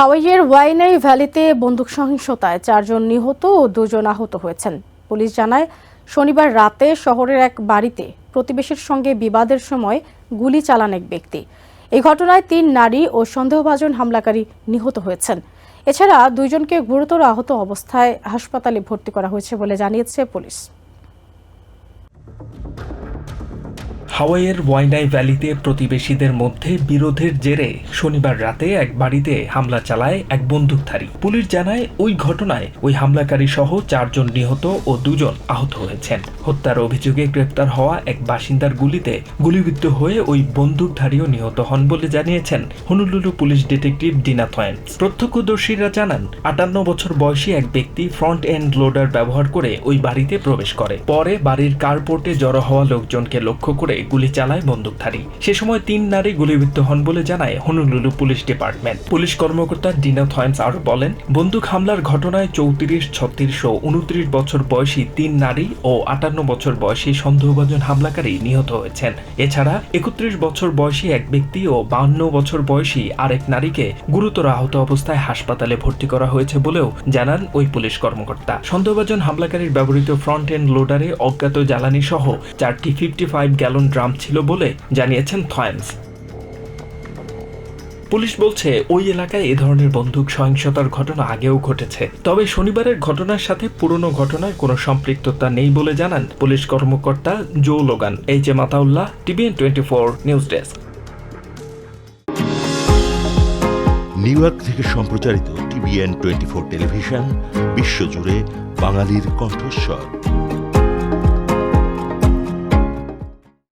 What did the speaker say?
হাওয়াইয়ের ওয়াইনাই ভ্যালিতে বন্দুক সহিংসতায় চারজন নিহত ও দুজন আহত হয়েছেন। পুলিশ জানায়, শনিবার রাতে শহরের এক বাড়িতে প্রতিবেশীর সঙ্গে বিবাদের সময় গুলি চালান এক ব্যক্তি। এই ঘটনায় তিন নারী ও সন্দেহভাজন হামলাকারী নিহত হয়েছেন। এছাড়া দুইজনকে গুরুতর আহত অবস্থায় হাসপাতালে ভর্তি করা হয়েছে বলে জানিয়েছে পুলিশ। হাওয়াইয়ের ওয়াইনাই ভ্যালিতে প্রতিবেশীদের মধ্যে বিরোধের জেরে শনিবার রাতে এক বাড়িতে হামলা চালায় এক বন্দুকধারী। পুলিশ জানায়, ওই ঘটনায় ওই হামলাকারী সহ চারজন নিহত ও দুজন আহত হয়েছেন। হত্যার অভিযোগে গ্রেপ্তার হওয়া এক বাসিন্দার গুলিতে গুলিবিদ্ধ হয়ে ওই বন্দুকধারীও নিহত হন বলে জানিয়েছেন হনুলুলু পুলিশ ডিটেকটিভ ডিনা থয়েন্স। প্রত্যক্ষদর্শীরা জানান, আটান্ন বছর বয়সী এক ব্যক্তি ফ্রন্ট এন্ড লোডার ব্যবহার করে ওই বাড়িতে প্রবেশ করে। পরে বাড়ির কার্পোর্টে জড়ো হওয়া লোকজনকে লক্ষ্য করে গুলি চালায় বন্দুকধারী। সে সময় তিন নারী গুলিবিদ্ধ হন বলে জানায় হনুলুলু পুলিশ ডিপার্টমেন্ট। পুলিশ কর্মকর্তা ডিনা থয়েন্স আরও বলেন, বন্দুক হামলার ঘটনায় চৌত্রিশ, ছত্রিশ ও উনত্রিশ বছর বয়সী তিন নারী ও আটান্ন বছর বয়সী সন্দেহভাজন হামলাকারী নিহত হয়েছেন। এছাড়া একত্রিশ বছর বয়সী এক ব্যক্তি ও বান্ন বছর বয়সী আরেক নারীকে গুরুতর আহত অবস্থায় হাসপাতালে ভর্তি করা হয়েছে বলেও জানান ওই পুলিশ কর্মকর্তা। সন্দেহভাজন হামলাকারীর ব্যবহৃত ফ্রন্ট এন্ড লোডারে অজ্ঞাত জ্বালানি সহ চারটি ফিফটি ফাইভ গ্যালন ড্রাম ছিল বলে জানিয়েছেন থয়েন্স পুলিশ বলছে, ওই এলাকায় এ ধরনের বন্দুক সহিংসতার ঘটনা আগেও ঘটেছে। তবে শনিবারের ঘটনার সাথে পুরনো ঘটনার কোনো সম্পৃক্ততা নেই বলে জানান পুলিশ কর্মকর্তা Joe Logan. H A Mataullah, TVN twenty four news desk. New York থেকে সম্প্রচারিত টিভিএন টোয়েন্টি ফোর টেলিভিশন, বিশ্বজুড়ে বাঙালির কণ্ঠস্বর।